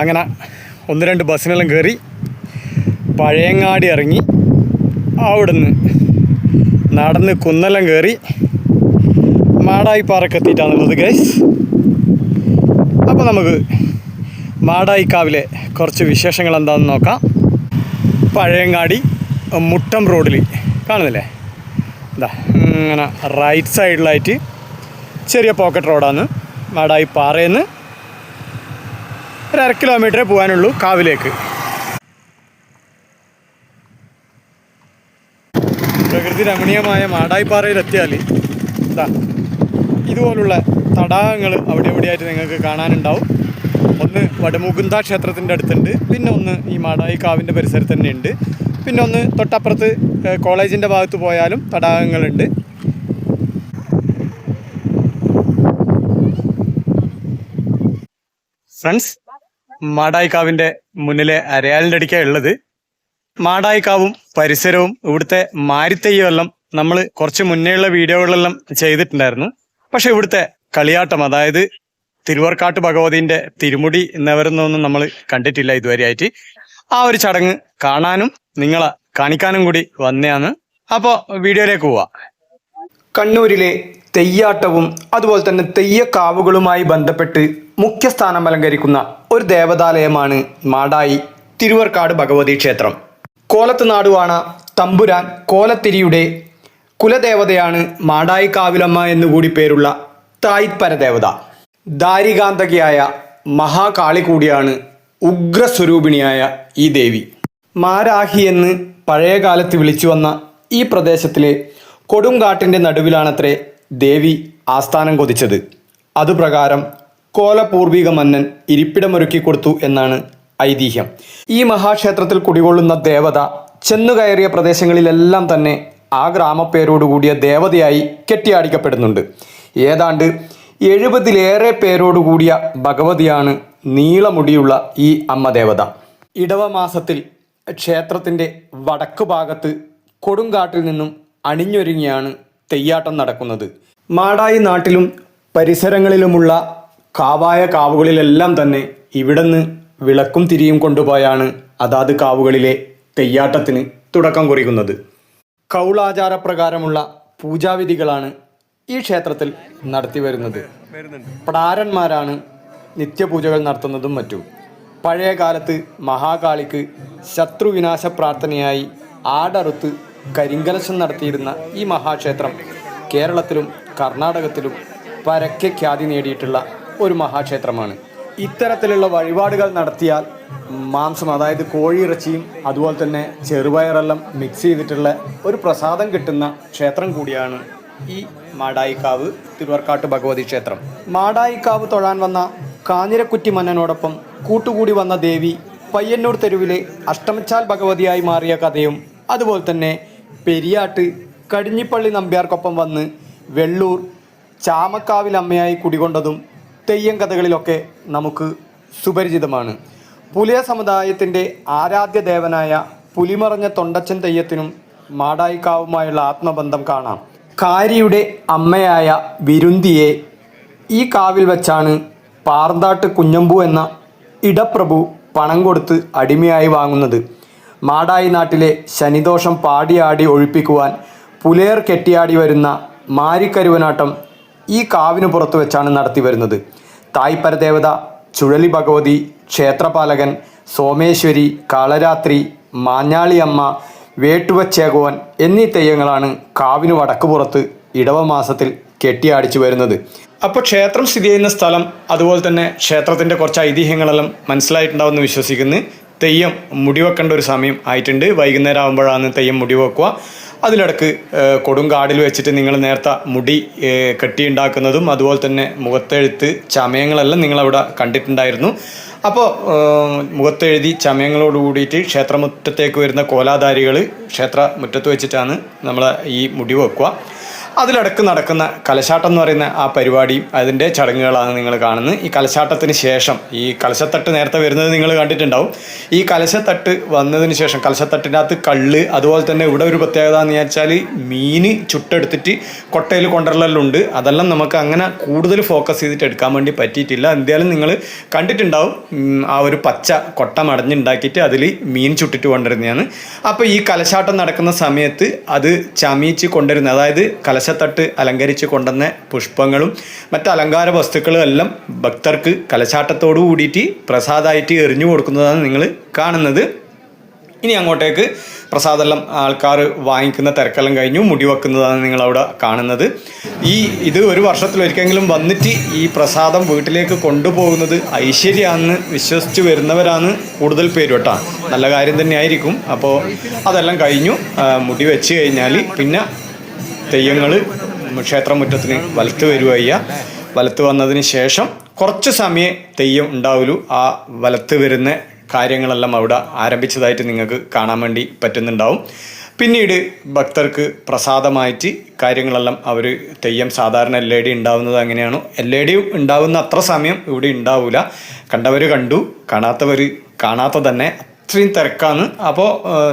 അങ്ങനെ ഒന്ന് രണ്ട് ബസ്സിനെല്ലാം കയറി പഴയങ്ങാടി ഇറങ്ങി അവിടുന്ന് നടന്ന് കുന്നെല്ലാം കയറി മാടായി പാറക്കെത്തിയിട്ടാണുള്ളത് ഗൈസ് അപ്പോൾ നമുക്ക് മാടായിക്കാവിലെ കുറച്ച് വിശേഷങ്ങൾ എന്താണെന്ന് നോക്കാം. പഴയങ്ങാടി മുട്ടം റോഡിൽ കാണുന്നില്ലേ? എന്താ ഇങ്ങനെ റൈറ്റ് സൈഡിലായിട്ട് ചെറിയ പോക്കറ്റ് റോഡാണ് മാടായി നിന്ന് ഒരു അര കിലോമീറ്ററേ പോകാനുള്ളൂ കാവിലേക്ക്. പ്രകൃതി രമണീയമായ മാടായിപ്പാറയിലെത്തിയാൽ ഇതാ ഇതുപോലുള്ള തടാകങ്ങൾ അവിടെ എവിടെയായിട്ട് നിങ്ങൾക്ക് കാണാനുണ്ടാവും. ഒന്ന് വടമുകുന്ദ ക്ഷേത്രത്തിന്റെ അടുത്തുണ്ട്. പിന്നെ ഒന്ന് ഈ മാടായി കാവിന്റെ പരിസരത്ത് തന്നെ ഉണ്ട്. പിന്നെ ഒന്ന് തൊട്ടപ്പുറത്ത് കോളേജിന്റെ ഭാഗത്ത് പോയാലും തടാകങ്ങളുണ്ട്. ഫ്രണ്ട്സ് മാടായിക്കാവിന്റെ മുന്നിലെ അരയാലിന്റെ അടിക്കാണ് ഉള്ളത്. മാടായിക്കാവും പരിസരവും ഇവിടുത്തെ മാരിത്തെയ്യുമെല്ലാം നമ്മൾ കുറച്ച് മുന്നേയുള്ള വീഡിയോകളെല്ലാം ചെയ്തിട്ടുണ്ടായിരുന്നു. പക്ഷെ ഇവിടുത്തെ കളിയാട്ടം അതായത് തിരുവർക്കാട്ട് ഭഗവതിന്റെ തിരുമുടി എന്നവരൊന്നും നമ്മൾ കണ്ടിട്ടില്ല ഇതുവരെയായിട്ട്. ആ ഒരു ചടങ്ങ് കാണാനും നിങ്ങളെ കാണിക്കാനും കൂടി വന്നെയാണ് അപ്പോൾ വീഡിയോയിലേക്ക് പോവാം. കണ്ണൂരിലെ തെയ്യാട്ടവും അതുപോലെ തന്നെ തെയ്യക്കാവുകളുമായി ബന്ധപ്പെട്ട് മുഖ്യസ്ഥാനം അലങ്കരിക്കുന്ന ഒരു ദേവതാലയമാണ് മാടായി തിരുവർക്കാട് ഭഗവതി ക്ഷേത്രം. കോലത്ത് നാടുവാണ തമ്പുരാൻ കോലത്തിരിയുടെ കുലദേവതയാണ് മാടായി കാവിലമ്മ എന്നുകൂടി പേരുള്ള തായ്പര ദേവത ദാരികാന്തകിയായ മഹാകാളി കൂടിയാണ് ഉഗ്രസ്വരൂപിണിയായ ഈ ദേവി. മാരാഹി എന്ന് പഴയകാലത്ത് വിളിച്ചു വന്ന ഈ പ്രദേശത്തിലെ കൊടുങ്കാട്ടിന്റെ നടുവിലാണത്രേ ദേവി ആസ്ഥാനം കൊതിച്ചത്. അതുപ്രകാരം കോലപൂർവിക മന്നൻ ഇരിപ്പിടമൊരുക്കി കൊടുത്തു എന്നാണ് ഐതിഹ്യം. ഈ മഹാക്ഷേത്രത്തിൽ കുടികൊള്ളുന്ന ദേവത ചെന്നുകയറിയ പ്രദേശങ്ങളിലെല്ലാം തന്നെ ആ ഗ്രാമപ്പേരോടുകൂടിയ ദേവതയായി കെട്ടിയാടിക്കപ്പെടുന്നുണ്ട്. ഏതാണ്ട് എഴുപതിലേറെ പേരോടുകൂടിയ ഭഗവതിയാണ് നീളമുടിയുള്ള ഈ അമ്മ ദേവത. ഇടവമാസത്തിൽ ക്ഷേത്രത്തിന്റെ വടക്കു ഭാഗത്ത് കൊടുങ്കാട്ടിൽ നിന്നും അണിഞ്ഞൊരുങ്ങിയാണ് തെയ്യാട്ടം നടക്കുന്നത്. മാടായി നാട്ടിലും പരിസരങ്ങളിലുമുള്ള കാവായ കാവുകളിലെല്ലാം തന്നെ ഇവിടുന്ന് വിളക്കും തിരിയും കൊണ്ടുപോയാണ് അതാത് കാവുകളിലെ തെയ്യാട്ടത്തിന് തുടക്കം കുറിക്കുന്നത്. കൗളാചാരപ്രകാരമുള്ള പൂജാവിധികളാണ് ഈ ക്ഷേത്രത്തിൽ നടത്തി വരുന്നത്. പ്രാരന്മാരാണ് നിത്യപൂജകൾ നടത്തുന്നതും മറ്റും. പഴയ കാലത്ത് മഹാകാളിക്ക് ശത്രുവിനാശ പ്രാർത്ഥനയായി ആടറുത്ത് കരിങ്കലശം നടത്തിയിരുന്ന ഈ മഹാക്ഷേത്രം കേരളത്തിലും കർണാടകത്തിലും പരക്കെ ഖ്യാതി നേടിയിട്ടുള്ള ഒരു മഹാക്ഷേത്രമാണ്. ഇത്തരത്തിലുള്ള വഴിപാടുകൾ നടത്തിയാൽ മാംസം അതായത് കോഴിയിറച്ചിയും അതുപോലെ തന്നെ ചെറുപയറെല്ലാം മിക്സ് ചെയ്തിട്ടുള്ള ഒരു പ്രസാദം കിട്ടുന്ന ക്ഷേത്രം കൂടിയാണ് ഈ മാടായിക്കാവ് തിരുവർക്കാട്ട് ഭഗവതി ക്ഷേത്രം. മാടായിക്കാവ് തൊഴാൻ വന്ന കാഞ്ഞിരക്കുറ്റി മന്നനോടൊപ്പം കൂട്ടുകൂടി വന്ന ദേവി പയ്യന്നൂർ തെരുവിലെ അഷ്ടമച്ചാൽ ഭഗവതിയായി മാറിയ കഥയും അതുപോലെ തന്നെ പെരിയാട്ട് കടിഞ്ഞിപ്പള്ളി നമ്പ്യാർക്കൊപ്പം വന്ന് വെള്ളൂർ ചാമക്കാവിൽ അമ്മയായി കുടികൊണ്ടതും തെയ്യം കഥകളിലൊക്കെ നമുക്ക് സുപരിചിതമാണ്. പുലിയ സമുദായത്തിന്റെ ആരാധ്യ ദേവനായ പുലിമറഞ്ഞ തൊണ്ടച്ചൻ തെയ്യത്തിനും മാടായിക്കാവുമായുള്ള ആത്മബന്ധം കാണാം. കാരിയുടെ അമ്മയായ വിരുന്തിയെ ഈ കാവിൽ വെച്ചാണ് പാർന്താട്ട് കുഞ്ഞമ്പു എന്ന ഇടപ്രഭു പണം കൊടുത്ത് അടിമയായി വാങ്ങുന്നത്. മാടായി നാട്ടിലെ ശനിദോഷം പാടിയാടി ഒഴിപ്പിക്കുവാൻ പുലേർ കെട്ടിയാടി വരുന്ന മാരിക്കരുവനാട്ടം ഈ കാവിന് പുറത്ത് വെച്ചാണ് നടത്തി വരുന്നത്. തായ്പരദേവത ചുഴലി ഭഗവതി ക്ഷേത്രപാലകൻ സോമേശ്വരി കാളരാത്രി മാഞ്ഞാളിയമ്മ വേട്ടുവച്ചേകോൻ എന്നീ തെയ്യങ്ങളാണ് കാവിന് വടക്കുപുറത്ത് ഇടവമാസത്തിൽ കെട്ടിയാടിച്ചു വരുന്നത്. അപ്പോൾ ക്ഷേത്രം സ്ഥിതി ചെയ്യുന്ന സ്ഥലം അതുപോലെ തന്നെ ക്ഷേത്രത്തിന്റെ കുറച്ച് ഐതിഹ്യങ്ങളെല്ലാം മനസ്സിലായിട്ടുണ്ടാവുമെന്ന് വിശ്വസിക്കുന്നു. തെയ്യം മുടിവെക്കേണ്ട ഒരു സമയം ആയിട്ടുണ്ട്. വൈകുന്നേരം ആകുമ്പോഴാണ് തെയ്യം മുടിവെക്കുക അതിലിടക്ക് കൊടുങ്കാടിൽ വെച്ചിട്ട് നിങ്ങൾ നേരത്തെ മുടി കെട്ടിയുണ്ടാക്കുന്നതും അതുപോലെ തന്നെ മുഖത്തെഴുത്ത് ചമയങ്ങളെല്ലാം നിങ്ങളവിടെ കണ്ടിട്ടുണ്ടായിരുന്നു. അപ്പോൾ മുഖത്തെഴുതി ചമയങ്ങളോട് കൂടിയിട്ട് ക്ഷേത്രമുറ്റത്തേക്ക് വരുന്ന കോലാധാരികൾ ക്ഷേത്രമുറ്റത്ത് വെച്ചിട്ടാണ് നമ്മളെ ഈ മുടി വെക്കുക. അതിലടക്ക് നടക്കുന്ന കലശാട്ടം എന്ന് പറയുന്ന ആ പരിപാടിയും അതിന്റെ ചടങ്ങുകളാണ് നിങ്ങൾ കാണുന്നത്. ഈ കലശാട്ടത്തിന് ശേഷം ഈ കലശത്തട്ട് നേരത്തെ വരുന്നത് നിങ്ങൾ കണ്ടിട്ടുണ്ടാവും. ഈ കലശത്തട്ട് വന്നതിന് ശേഷം കലശത്തട്ടിന്റെ അകത്ത് കള്ള് അതുപോലെ തന്നെ ഇവിടെ ഒരു പ്രത്യേകത എന്ന് വെച്ചാൽ മീന് ചുട്ടെടുത്തിട്ട് കൊട്ടയിൽ കൊണ്ടുവരലുണ്ട്. അതെല്ലാം നമുക്ക് അങ്ങനെ കൂടുതൽ ഫോക്കസ് ചെയ്തിട്ട് എടുക്കാൻ വേണ്ടി പറ്റിയിട്ടില്ല. എന്തായാലും നിങ്ങൾ കണ്ടിട്ടുണ്ടാവും. ആ ഒരു പച്ച കൊട്ട മടഞ്ഞുണ്ടാക്കിയിട്ട് അതിൽ മീൻ ചുട്ടിട്ട് കൊണ്ടുവരുന്നതാണ്. അപ്പോൾ ഈ കലശാട്ടം നടക്കുന്ന സമയത്ത് അത് ചമീച്ച് കൊണ്ടുവരുന്നത്. അതായത് കലശത്തട്ട് അലങ്കരിച്ച് കൊണ്ടുവന്ന പുഷ്പങ്ങളും മറ്റ് അലങ്കാര വസ്തുക്കളും എല്ലാം ഭക്തർക്ക് കലശാട്ടത്തോടു കൂടിയിട്ട് പ്രസാദമായിട്ട് എറിഞ്ഞു കൊടുക്കുന്നതാണ് നിങ്ങൾ കാണുന്നത്. ഇനി അങ്ങോട്ടേക്ക് പ്രസാദെല്ലാം ആൾക്കാർ വാങ്ങിക്കുന്ന തിരക്കെല്ലാം കഴിഞ്ഞു. മുടി വെക്കുന്നതാണ് നിങ്ങളവിടെ കാണുന്നത്. ഈ ഇത് ഒരു വർഷത്തിലൊരിക്കെങ്കിലും വന്നിട്ട് ഈ പ്രസാദം വീട്ടിലേക്ക് കൊണ്ടുപോകുന്നത് ഐശ്വര്യമാണെന്ന് വിശ്വസിച്ച് വരുന്നവരാണ് കൂടുതൽ പേര് കേട്ടോ. നല്ല കാര്യം തന്നെയായിരിക്കും. അപ്പോൾ അതെല്ലാം കഴിഞ്ഞു. മുടി വെച്ച് കഴിഞ്ഞാൽ പിന്നെ തെയ്യങ്ങൾ ക്ഷേത്രമുറ്റത്തിന് വലത്ത് വരുവയ്യ. വലത്ത് വന്നതിന് ശേഷം കുറച്ച് സമയം തെയ്യം ഉണ്ടാവുള്ളൂ ആ വലത്ത് വരുന്ന കാര്യങ്ങളെല്ലാം അവിടെ ആരംഭിച്ചതായിട്ട് നിങ്ങൾക്ക് കാണാൻ വേണ്ടി പറ്റുന്നുണ്ടാവും. പിന്നീട് ഭക്തർക്ക് പ്രസാദമായിട്ട് കാര്യങ്ങളെല്ലാം അവർ തെയ്യം സാധാരണ എൽ എ ഡി ഉണ്ടാവുന്നത് അങ്ങനെയാണോ. എൽ എ ഡി ഉണ്ടാവുന്ന അത്ര സമയം ഇവിടെ ഉണ്ടാവില്ല കണ്ടവർ കണ്ടു. കാണാത്തവർ കാണാത്ത തന്നെ അത്രയും തിരക്കാണ്. അപ്പോൾ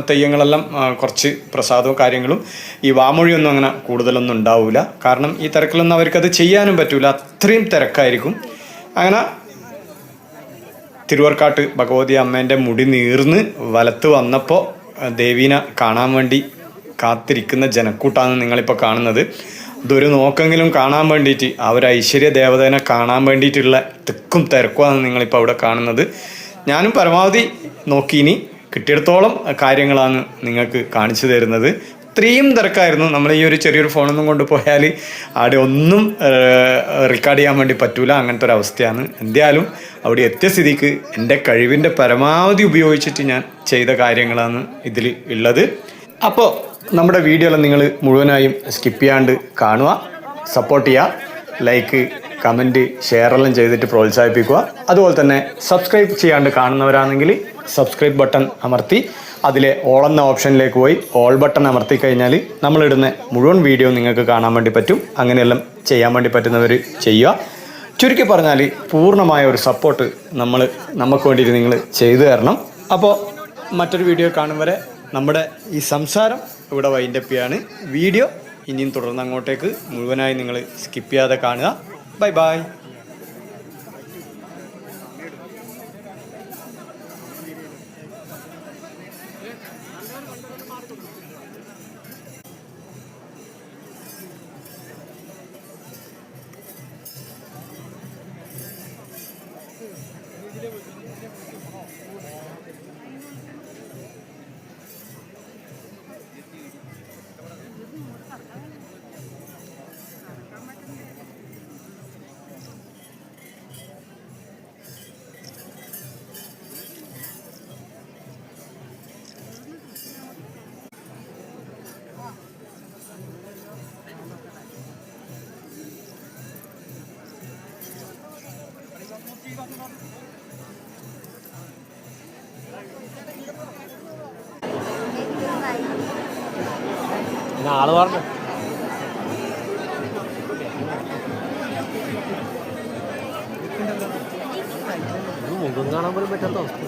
തെയ്യങ്ങളെല്ലാം കുറച്ച് പ്രസാദവും കാര്യങ്ങളും ഈ വാമൊഴിയൊന്നും അങ്ങനെ കൂടുതലൊന്നും ഉണ്ടാവില്ല കാരണം ഈ തിരക്കിലൊന്നും അവർക്കത് ചെയ്യാനും പറ്റില്ല അത്രയും തിരക്കായിരിക്കും. അങ്ങനെ തിരുവർക്കാട്ട് ഭഗവതി അമ്മേന്റെ മുടി നീർന്ന് വലത്ത് വന്നപ്പോൾ ദേവീനെ കാണാൻ വേണ്ടി കാത്തിരിക്കുന്ന ജനക്കൂട്ടാണ് നിങ്ങളിപ്പോൾ കാണുന്നത്. ഇതൊരു നോക്കെങ്കിലും കാണാൻ വേണ്ടിയിട്ട് ഒരു ഐശ്വര്യ ദേവതേനെ കാണാൻ വേണ്ടിയിട്ടുള്ള തിക്കും തിരക്കുമാണ് നിങ്ങളിപ്പോൾ അവിടെ കാണുന്നത്. ഞാനും പരമാവധി നോക്കിയിനി കിട്ടിയിടത്തോളം കാര്യങ്ങളാണ് നിങ്ങൾക്ക് കാണിച്ചു തരുന്നത്. ഇത്രയും തിരക്കായിരുന്നു. നമ്മൾ ഈ ഒരു ചെറിയൊരു ഫോണൊന്നും കൊണ്ടുപോയാൽ അവിടെ ഒന്നും റെക്കോർഡ് ചെയ്യാൻ വേണ്ടി പറ്റൂല. അങ്ങനത്തെ ഒരു അവസ്ഥയാണ്. എന്തായാലും അവിടെ എത്തിയ സ്ഥിതിക്ക് എന്റെ കഴിവിന്റെ പരമാവധി ഉപയോഗിച്ചിട്ട് ഞാൻ ചെയ്ത കാര്യങ്ങളാണ് ഇതിൽ ഉള്ളത്. അപ്പോൾ നമ്മുടെ വീഡിയോയിൽ നിങ്ങൾ മുഴുവനായും സ്കിപ്പ് ചെയ്യാണ്ട് കാണുക സപ്പോർട്ട് ചെയ്യുക ലൈക്ക് കമന്റ് ഷെയറെല്ലാം ചെയ്തിട്ട് പ്രോത്സാഹിപ്പിക്കുക. അതുപോലെ തന്നെ സബ്സ്ക്രൈബ് ചെയ്യാണ്ട് കാണുന്നവരാണെങ്കിൽ സബ്സ്ക്രൈബ് ബട്ടൺ അമർത്തി. അതിലെ ഓൾ എന്ന ഓപ്ഷനിലേക്ക് പോയി. ഓൾ ബട്ടൺ അമർത്തി കഴിഞ്ഞാൽ നമ്മളിടുന്ന മുഴുവൻ വീഡിയോ നിങ്ങൾക്ക് കാണാൻ വേണ്ടി പറ്റും. അങ്ങനെയെല്ലാം ചെയ്യാൻ വേണ്ടി പറ്റുന്നവർ ചെയ്യുക. ചുരുക്കി പറഞ്ഞാൽ പൂർണമായ ഒരു സപ്പോർട്ട് നമ്മൾ നമുക്ക് വേണ്ടിയിട്ട് നിങ്ങൾ ചെയ്തു തരണം. അപ്പോൾ മറ്റൊരു വീഡിയോ കാണും വരെ നമ്മുടെ ഈ സംസാരം ഇവിടെ വൈൻഡപ്പിയാണ് വീഡിയോ ഇനിയും തുടർന്ന് അങ്ങോട്ടേക്ക് മുഴുവനായി നിങ്ങൾ സ്കിപ്പ് ചെയ്യാതെ കാണുക. Bye bye there was a different call. ആൾ പറഞ്ഞു. മുഖം കാണാൻ പോലും പറ്റാത്ത അവസ്ഥ